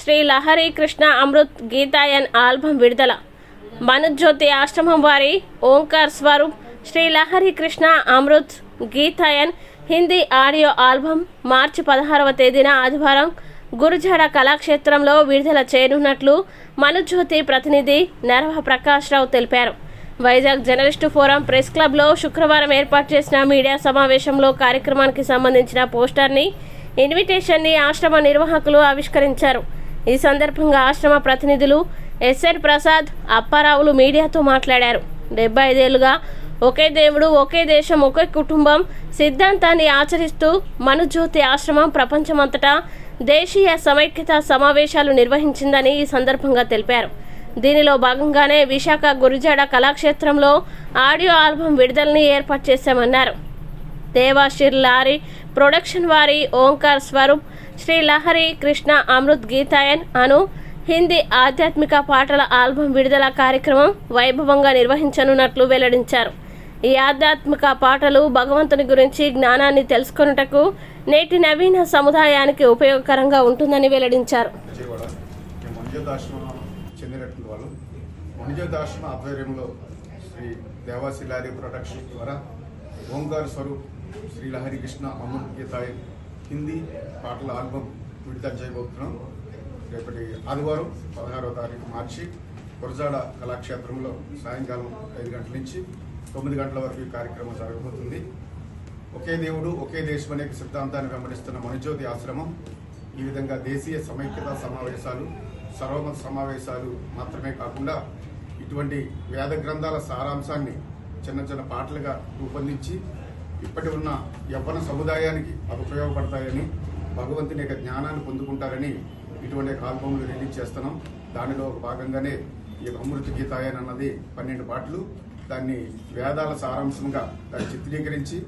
Shri Lahari Krishna Amrit Geetayan album విడుదల. మనుజ్యోతి ఆశ్రమం వారి Omkar Swaroop Shri Lahari Krishna Amrit Geetayan Hindi audio album March పదహారవ తేదీన ఆదివారం గురుజాడ కళాక్షేత్రంలో విడుదల చేయనున్నట్లు మనుజ్యోతి ప్రతినిధి నరవ ప్రకాష్ రావు తెలిపారు. వైజాగ్ జర్నలిస్టు ఫోరం ప్రెస్ క్లబ్లో శుక్రవారం ఏర్పాటు చేసిన మీడియా సమావేశంలో కార్యక్రమానికి సంబంధించిన పోస్టర్ని ఇన్విటేషన్ని ఆశ్రమ నిర్వాహకులు ఆవిష్కరించారు. ఈ సందర్భంగా ఆశ్రమ ప్రతినిధులు ఎస్ఎన్ ప్రసాద్ అప్పారావులు మీడియాతో మాట్లాడారు. డెబ్బై ఐదేళ్ళుగా ఒకే దేవుడు ఒకే దేశం ఒకే కుటుంబం సిద్ధాంతాన్ని ఆచరిస్తూ మనుజ్యోతి ఆశ్రమం ప్రపంచమంతటా దేశీయ సమైక్యత సమావేశాలు నిర్వహించిందని ఈ సందర్భంగా తెలిపారు. దీనిలో భాగంగానే విశాఖ గురిజాడ కళాక్షేత్రంలో ఆడియో ఆల్బం విడుదలని ఏర్పాటు చేశామన్నారు. దేవాశిర్ లారీ ప్రొడక్షన్ వారి ఓంకార్ స్వరూప్ శ్రీ లహరి కృష్ణ అమృత్ గీతాయన్ అను హిందీ ఆధ్యాత్మిక పాటల ఆల్బం విడుదల కార్యక్రమం వైభవంగా నిర్వహించనున్నట్లు వెల్లడించారు. ఈ ఆధ్యాత్మిక పాటలు భగవంతుని గురించి జ్ఞానాన్ని తెలుసుకొనుటకు నేటి నవీన సముదాయానికి ఉపయోగకరంగా ఉంటుందని వెల్లడించారు. ఆధ్వర్యంలో శ్రీ ప్రొడక్షన్ ద్వారా ఓంకార్ స్వరూప్ శ్రీ లహరి కృష్ణ అమృత్ గీతాయన్ హిందీ పాటల ఆల్బమ్ విడుదల చేయబోతున్నాం రేపటి ఆదివారం పదహారవ తారీఖు మార్చి గురజాడ కళాక్షేత్రంలో సాయంకాలం ఐదు గంటల నుంచి తొమ్మిది గంటల వరకు ఈ కార్యక్రమం జరగబోతుంది. ఒకే దేవుడు ఒకే దేశం అనే సిద్ధాంతాన్ని వెంబడిస్తున్న మనుజ్యోతి ఆశ్రమం ఈ విధంగా దేశీయ సమైక్యత సమావేశాలు సర్వమత సమావేశాలు మాత్రమే కాకుండా ఇటువంటి వేద గ్రంథాల సారాంశాన్ని చిన్న చిన్న పాటలుగా రూపొందించి ఇప్పటి ఉన్న యవ్వన సముదాయానికి అవి ఉపయోగపడతాయని భగవంతుని యొక్క జ్ఞానాన్ని పొందుకుంటారని ఇటువంటి ఆల్బమ్లు రిలీజ్ చేస్తున్నాం. దానిలో ఒక భాగంగానే ఈ అమృత గీతాయన్ అన్నది పన్నెండు పాటలు. దాన్ని వేదాల సారాంశంగా దాన్ని చిత్రీకరించి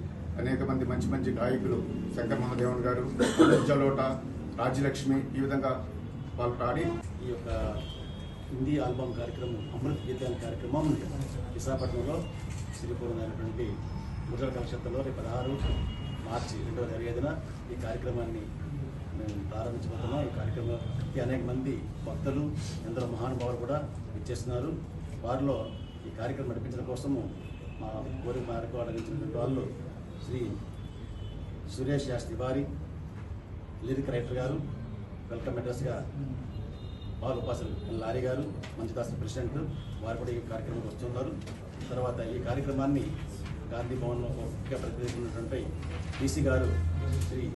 అనేక మంది మంచి మంచి గాయకులు శంకర్ మహాదేవన్ గారు జలోట రాజ్యలక్ష్మి ఈ విధంగా వాళ్ళు పాడి ఈ యొక్క హిందీ ఆల్బమ్ కార్యక్రమం అమృత గీతాల కార్యక్రమం విశాఖపట్నంలో శ్రీపురం అయినటువంటి ముద్ర కలక్షేత్రంలో రేపు పదహారు మార్చి రెండు వేల ఇరవై ఐదున ఈ కార్యక్రమాన్ని మేము ప్రారంభించబోతున్నాం. ఈ కార్యక్రమానికి అనేక మంది భక్తులు ఎందరో మహానుభావులు కూడా ఇచ్చేస్తున్నారు వారిలో ఈ కార్యక్రమం నడిపించడం కోసము మా కోరిక మేరకు అడిగించినటువంటి వాళ్ళు Shri Suresh as Tiwari lyric writer గారు వెల్కమ్ అడ్రస్గా బాలు ఉపాసలు లారీ గారు మంచిదాస్ ప్రెసిడెంట్ వారు కూడా ఈ కార్యక్రమానికి వస్తున్నారు తర్వాత ఈ కార్యక్రమాన్ని గాంధీ భవన్లో ముఖ్య ప్రతినిధి ఉన్నటువంటి డీసీ గారు శ్రీ